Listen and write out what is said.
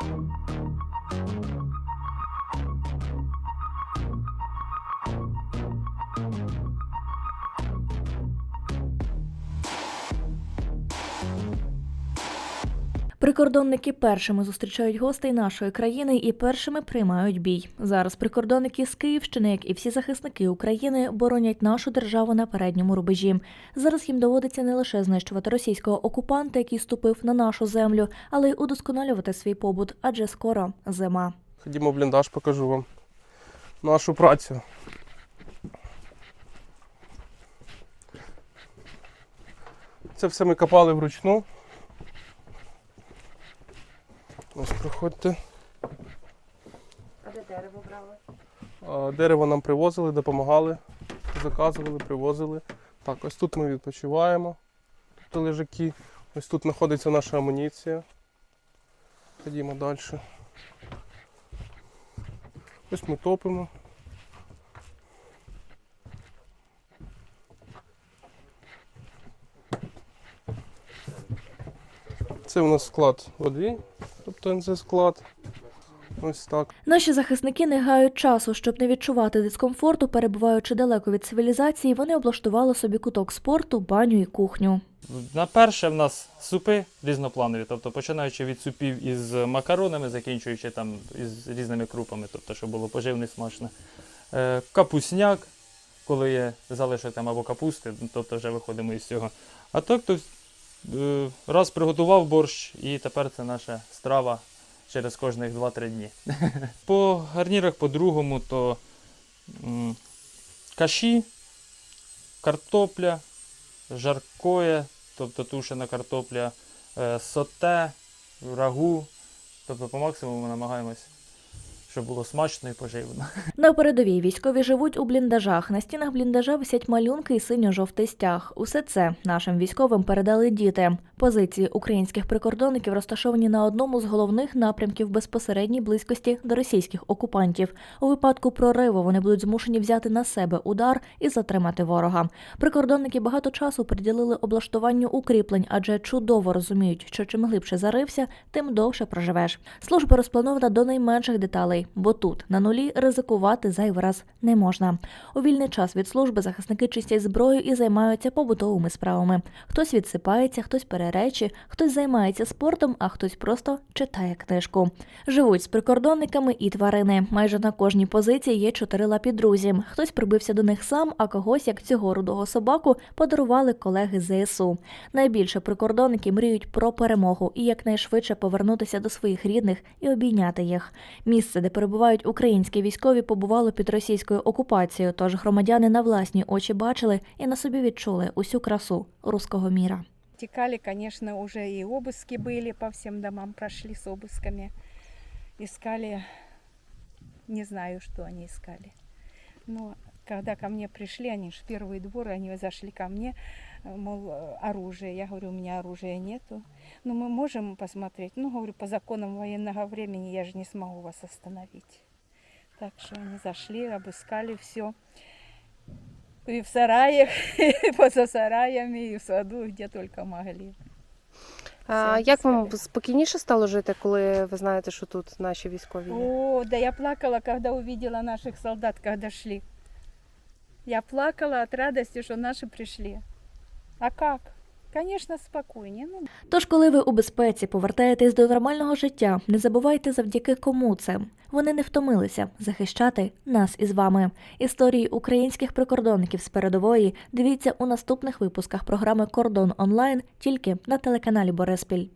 Thank you. Прикордонники першими зустрічають гостей нашої країни і першими приймають бій. Зараз прикордонники з Київщини, як і всі захисники України, боронять нашу державу на передньому рубежі. Зараз їм доводиться не лише знищувати російського окупанта, який ступив на нашу землю, але й удосконалювати свій побут, адже скоро зима. Ходімо в бліндаж, покажу вам нашу працю. Це все ми копали вручну. Ось. А де дерево брали? Дерево нам привозили, допомагали, заказували, привозили. Так, ось тут ми відпочиваємо. Тут лежаки. Ось тут знаходиться наша амуніція. Ходімо далі. Ось ми топимо. Це у нас склад води, тобто склад. Ось так. Наші захисники не гають часу, щоб не відчувати дискомфорту, перебуваючи далеко від цивілізації, вони облаштували собі куток спорту, баню і кухню. На перше в нас супи різнопланові, тобто починаючи від супів із макаронами, закінчуючи там із різними крупами, тобто, щоб було поживно і смачно. Е, Капусняк, коли є залишок там або капусти, тобто вже виходимо із цього. А так, то раз приготував борщ, і тепер це наша страва через кожних 2-3 дні. По гарнірах по-другому, то каші, картопля, жаркоє, тобто тушена картопля, е, соте, рагу. Тобто по максимуму намагаємось, щоб було смачно і поживно. На передовій військові живуть у бліндажах. На стінах бліндажа висять малюнки і синьо-жовтий стяг. Усе це нашим військовим передали діти. Позиції українських прикордонників розташовані на одному з головних напрямків безпосередній близькості до російських окупантів. У випадку прориву вони будуть змушені взяти на себе удар і затримати ворога. Прикордонники багато часу приділили облаштуванню укріплень, адже чудово розуміють, що чим глибше зарився, тим довше проживеш. Служба розпланована до найменших деталей, бо тут на нулі ризикувати зайвий раз не можна. У вільний час від служби захисники чистять зброю і займаються побутовими справами. Хтось відсипається, хтось пере речі, хтось займається спортом, а хтось просто читає книжку. Живуть з прикордонниками і тварини. Майже на кожній позиції є чотири лапі друзі. Хтось прибився до них сам, а когось, як цього рудого собаку, подарували колеги з ЗСУ. Найбільше прикордонники мріють про перемогу і якнайшвидше повернутися до своїх рідних і обійняти їх. Місце, де перебувають українські військові, побувало під російською окупацією. Тож громадяни на власні очі бачили і на собі відчули усю красу руського міра. Текали, конечно, уже и обыски были, по всем домам прошли с обысками. Искали, не знаю, что они искали. Но когда ко мне пришли, они же в первый двор, они зашли ко мне, э, мол, э, оружие. Я говорю, у меня оружия нету. Ну, мы можем посмотреть. Ну, говорю, по законам военного времени я же не смогу вас остановить. Так что они зашли, обыскали все. И в сараях, и поза сараями, и в саду, где только могли. А Все як вам обіцяли. спокійніше стало жити, коли ви знаєте, що тут наші військові? є? О, да я плакала, когда увидела наших солдат, когда шли. Я плакала от радости, что наши пришли. А як? Звісно, спокойнее. Ну, Тож, коли ви у безпеці повертаєтесь до нормального життя, не забувайте завдяки кому це. Вони не втомилися захищати нас із вами. Історії українських прикордонників з передової дивіться у наступних випусках програми Кордон онлайн тільки на телеканалі Бориспіль.